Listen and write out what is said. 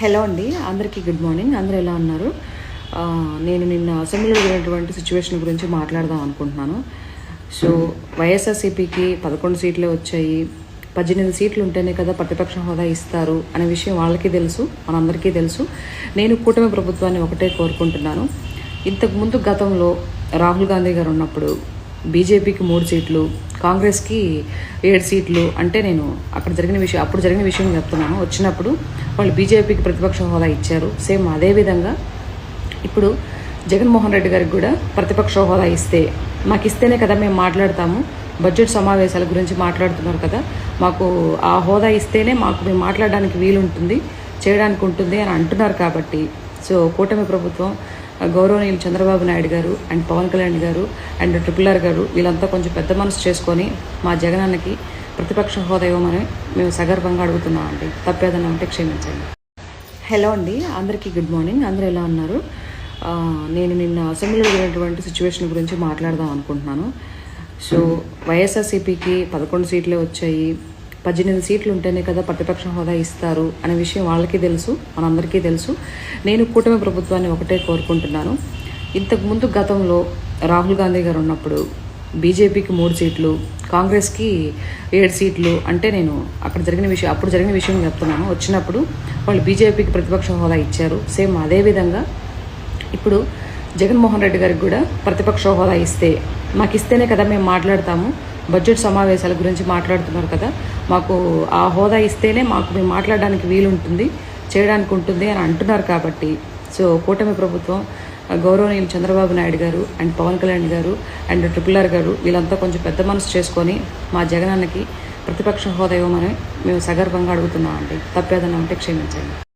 Hello అండి అందరికీ good morning అందరూ ఎలా ఉన్నారు? నేను నిన్న అసెంబ్లీలో జరిగినటువంటి సిచ్యువేషన్ గురించి మాట్లాడదాం అనుకుంటున్నాను. సో వైఎస్ఆర్సీపీకి పదకొండు సీట్లే వచ్చాయి పద్దెనిమిది సీట్లు ఉంటేనే కదా ప్రతిపక్ష హోదా ఇస్తారు అనే విషయం వాళ్ళకి తెలుసు మనందరికీ తెలుసు. నేను కూటమి ప్రభుత్వాన్ని ఒకటే కోరుకుంటున్నాను. ఇంతకుముందు గతంలో రాహుల్ గాంధీ గారు ఉన్నప్పుడు బీజేపీకి మూడు సీట్లు కాంగ్రెస్కి ఏడు సీట్లు అంటే నేను అక్కడ జరిగిన విషయం అప్పుడు జరిగిన విషయం చెప్తున్నాను. వచ్చినప్పుడు వాళ్ళు బీజేపీకి ప్రతిపక్ష హోదా ఇచ్చారు. సేమ్ అదే విధంగా ఇప్పుడు జగన్మోహన్ రెడ్డి గారికి కూడా ప్రతిపక్ష హోదా ఇస్తే మాకు ఇస్తేనే కదా మేము మాట్లాడతాము. బడ్జెట్ సమావేశాల గురించి మాట్లాడుతున్నారు కదా మాకు ఆ హోదా ఇస్తేనే మాకు మేము మాట్లాడడానికి వీలుంటుంది చేయడానికి ఉంటుంది అని అంటున్నారు కాబట్టి. సో కూటమి ప్రభుత్వం గౌరవనీయులు చంద్రబాబు నాయుడు గారు అండ్ పవన్ కళ్యాణ్ గారు అండ్ ట్రిపుల్ ఆర్ గారు వీళ్ళంతా కొంచెం పెద్ద మనసు చేసుకొని మా జగనాన్నకి ప్రతిపక్ష హోదా ఇవ్వమని మేము సగర్వంగా అడుగుతున్నామండి తప్పేదన్నా ఉంటే క్షమించండి. హలో అండి. అందరికీ గుడ్ మార్నింగ్. అందరూ ఎలా ఉన్నారు? నేను నిన్న అసెంబ్లీలో జరిగినటువంటి సిచ్యువేషన్ గురించి మాట్లాడదాం అనుకుంటున్నాను. సో వైఎస్ఆర్సీపీకి పదకొండు సీట్లే వచ్చాయి. పద్దెనిమిది సీట్లు ఉంటేనే కదా ప్రతిపక్ష హోదా ఇస్తారు అనే విషయం వాళ్ళకి తెలుసు మనందరికీ తెలుసు. నేను కూటమి ప్రభుత్వాన్ని ఒకటే కోరుకుంటున్నాను. ఇంతకుముందు గతంలో రాహుల్ గాంధీ గారు ఉన్నప్పుడు బీజేపీకి మూడు సీట్లు కాంగ్రెస్కి ఏడు సీట్లు అంటే నేను అక్కడ జరిగిన విషయం అప్పుడు జరిగిన విషయం చెప్తున్నాను. వచ్చినప్పుడు వాళ్ళు బీజేపీకి ప్రతిపక్ష హోదా ఇచ్చారు. సేమ్ అదే విధంగా ఇప్పుడు జగన్మోహన్ రెడ్డి గారికి కూడా ప్రతిపక్ష హోదా ఇస్తే మాకు ఇస్తేనే కదా మేము మాట్లాడతాము. బడ్జెట్ సమావేశాల గురించి మాట్లాడుతున్నారు కదా. మాకు ఆ హోదా ఇస్తేనే మాకు మేము మాట్లాడడానికి వీలుంటుంది చేయడానికి ఉంటుంది అని అంటున్నారు కాబట్టి. సో కూటమి ప్రభుత్వం గౌరవనీయులు చంద్రబాబు నాయుడు గారు అండ్ పవన్ కళ్యాణ్ గారు అండ్ ట్రిపుల్ ఆర్ గారు వీళ్ళంతా కొంచెం పెద్ద మనసు చేసుకొని మా జగనాన్నకి ప్రతిపక్ష హోదా ఇవ్వమని మేము సగర్వంగా అడుగుతున్నామండి. తప్పేదన్నా ఉంటే క్షమించండి.